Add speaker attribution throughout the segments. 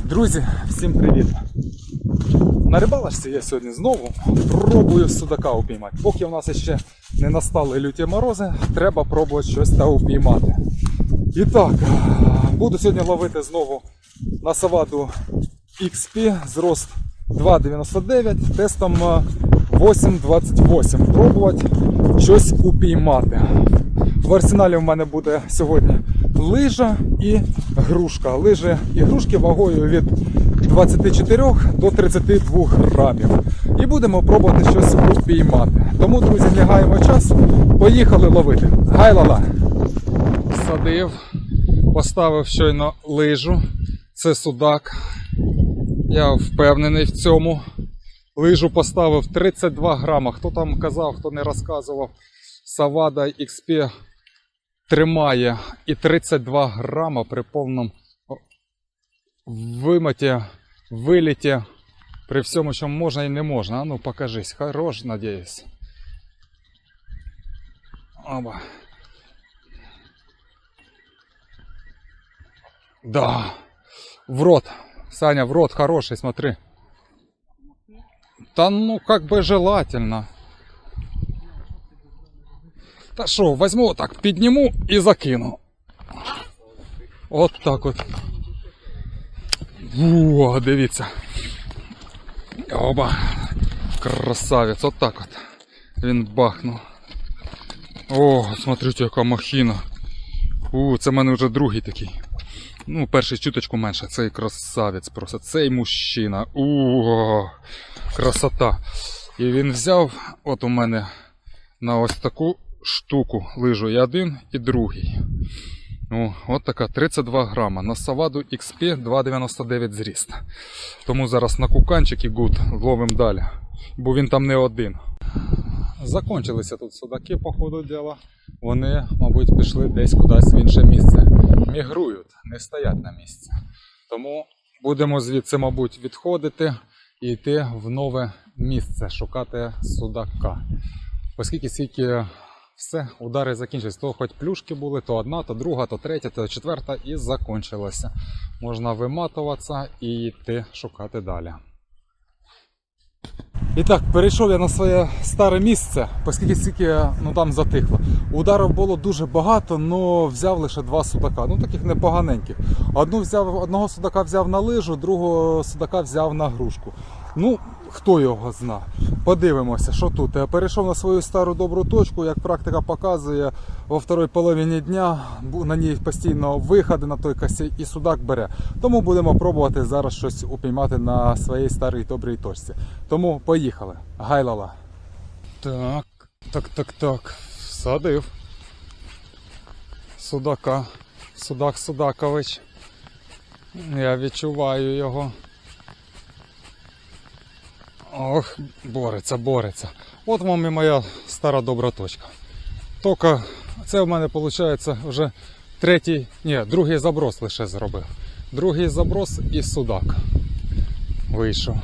Speaker 1: Друзі, всім привіт! На рибалочці я сьогодні знову пробую судака упіймати. Поки в нас ще не настали люті морози, треба пробувати щось та упіймати. І так, буду сьогодні ловити знову на саваду XP зрост 2,99 тестом е, 8,28. Пробувати щось упіймати. В арсеналі в мене буде сьогодні лижа і грушка. Лижі і грушки вагою від 24 до 32 грамів. І будемо пробувати щось упіймати. Тому, друзі, не гаємо часу. Поїхали ловити. Гайлала! Садив, поставив щойно лижу. Це судак. Я впевнений в цьому. Лижу поставив 32 грама. Хто там казав, хто не розказував. Савада XP тримає і 32 грама при повному виматі, виліті, при всьому, що можна і не можна. А ну покажись, хорош, надіюсь. Оба. Да. В рот. Саня, в рот хороший, смотри. Та ну как бы желательно. Та що, возьму отак, підніму і закину. От так от. О, дивіться. Оба. Красавець, от так от. Він бахнув. О, смотрите, яка махіна. У, це в мене вже другий такий. Ну, перший чуточку менше. Цей красавець просто. Цей мужчина. У, красота. І він взяв, от у мене на ось таку штуку лижу і один, і другий. Ну, от така 32 грама. На Саваду XP 2,99 зріст. Тому зараз на куканчик і гуд ловим далі. Бо він там не один. Закончилися тут судаки, по ходу діла. Вони, мабуть, пішли десь кудись в інше місце. Мігрують, не стоять на місці. Тому будемо звідси, мабуть, відходити і йти в нове місце, шукати судака. Оскільки скільки все, удари закінчились. То хоч плюшки були, то одна, то друга, то третя, то четверта і закончилося. Можна виматуватися і йти шукати далі. І так, перейшов я на своє старе місце, оскільки стільки ну, там затихло. Ударів було дуже багато, але взяв лише два судака. Ну таких непоганеньких. Одну взяв, одного судака взяв на лижу, другого судака взяв на грушку. Ну, хто його зна. Подивимося, що тут. Я перейшов на свою стару добру точку, як практика показує, во второй половині дня на ній постійно виходи на той косі і судак бере. Тому будемо пробувати зараз щось упіймати на своїй старій добрій точці. Тому поїхали. Гайлала. Так, так, так, так. Садив. Судака. Судак Судакович. Я відчуваю його. Ох, бореться, бореться. От вам і моя стара добра точка. Тільки це в мене виходить вже третій, ні, другий заброс лише зробив. Другий заброс і судак вийшов.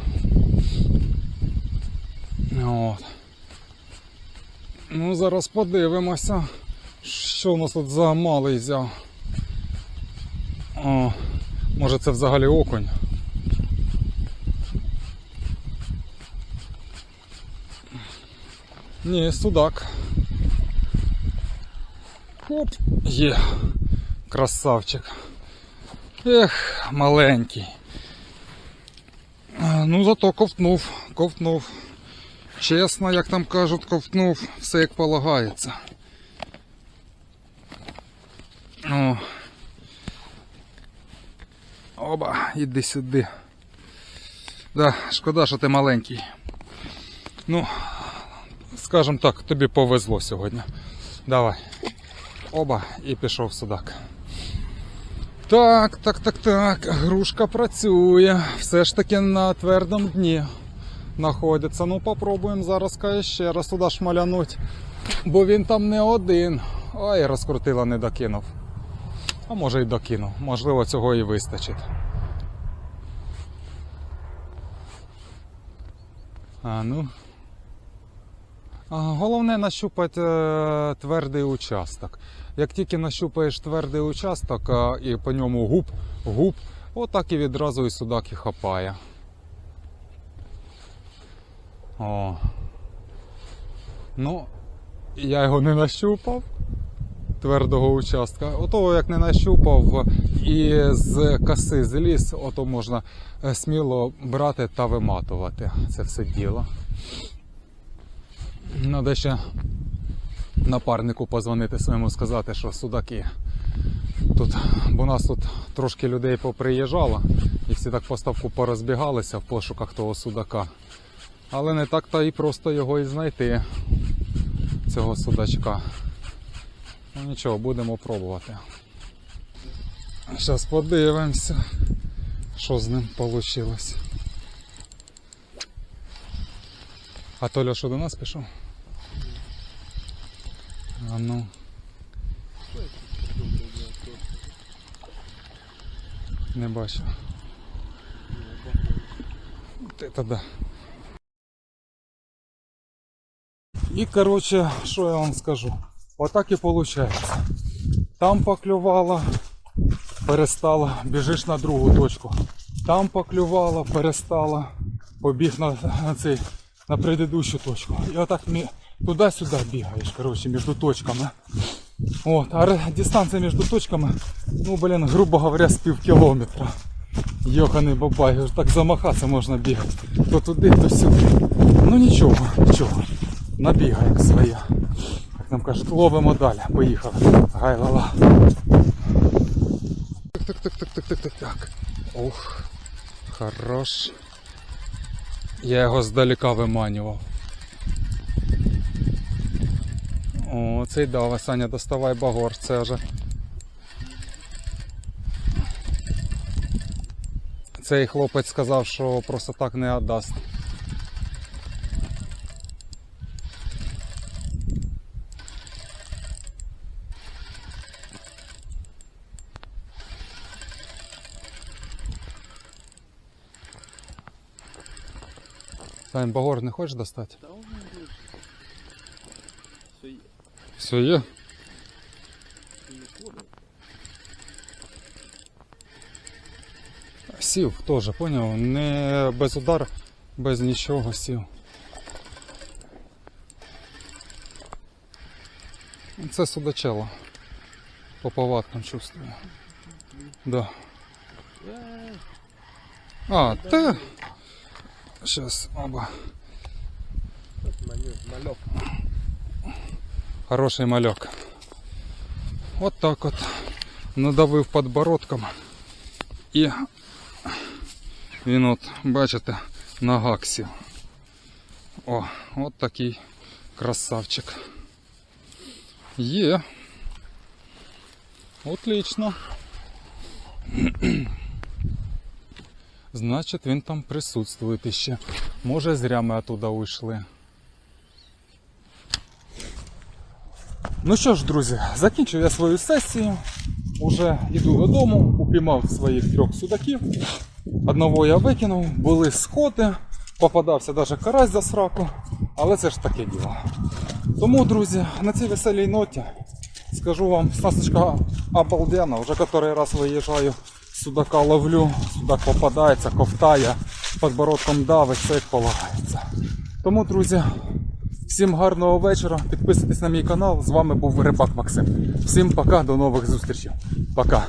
Speaker 1: От. Ну, зараз подивимося, що у нас тут за малий взяв. О, може це взагалі окунь. Ні, судак. Оп, є. Красавчик. Ех, маленький. Ну, зато ковтнув, ковтнув. Чесно, як там кажуть, ковтнув, все як полагається. О. Оба, іди сюди. Да, шкода, що ти маленький. Ну, скажем так, тобі повезло сьогодні. Давай. Оба, і пішов судак. Так, так, так, так. Грушка працює. Все ж таки на твердому дні знаходиться. Ну, попробуємо зараз ще раз туди шмалянуть. Бо він там не один. Ой, розкрутила, не докинув. А може й докинув. Можливо, цього і вистачить. А ну. Головне нащупати е, твердий участок. Як тільки нащупаєш твердий участок і по ньому губ, губ, Отак і відразу і судак і хапає. О. Ну, я його не нащупав твердого участка. Ото як не нащупав і з коси зліз, ото можна е, сміло брати та виматувати це все діло. Надо ще напарнику позвонити своєму сказати, що судаки тут, бо нас тут трошки людей поприїжджало, і всі так по ставку порозбігалися в пошуках того судака. Але не так то і просто його і знайти, цього судачка. Ну нічого, будемо пробувати. Зараз подивимося, що з ним вийшло. А Толя що до нас пішов? А ну. Не бачу. Ти да. І коротше, що я вам скажу? Отак і виходить. Там поклювало, перестало, біжиш на другу точку. Там поклювало, перестало, побіг на, на цей, на предыдущу точку. І отак туди-сюди бігаєш, коротше, між точками. От, а дистанція між точками, ну блін, грубо говоря, з пів кілометра. Йоханий бабай, аж так замахатися можна бігати. То туди, то сюди. Ну нічого, нічого. Набігаємо своє. Як нам кажуть, ловимо далі. Поїхали. Гайлала. Так, так, так, так, так, так, так, так. Ух, хорош. Я його здалека виманював. О, цей дав, Саня, доставай багор, це вже. Цей хлопець сказав, що просто так не віддасть. Сань, багор не хочеш достати?
Speaker 2: Та он не буде. Все є.
Speaker 1: Все є. Сів теж, поняв? Не без удар, без нічого сів. Це судачело. По повадкам чувствую. Да. А, та. Сейчас, оба.
Speaker 2: мальок.
Speaker 1: Хороший мальок. От так от. Надавив подбородком. І він от, бачите, на гаксі. О, от такий красавчик. Є. Отлично. Значить, він там присутствує ще. Може, зря ми оттуда уйшли. Ну що ж, друзі, закінчив я свою сесію. Уже йду додому, упіймав своїх трьох судаків. Одного я викинув, були сходи, попадався навіть карась за сраку, але це ж таке діло. Тому, друзі, на цій веселій ноті скажу вам, снасточка обалденна, вже котрий раз виїжджаю, судака ловлю, судак попадається, ковтає, подбородком давить, все як полагається. Тому, друзі, Всім гарного вечора. Підписуйтесь на мій канал. З вами був Рибак Максим. Всім пока, до нових зустрічей. Пока.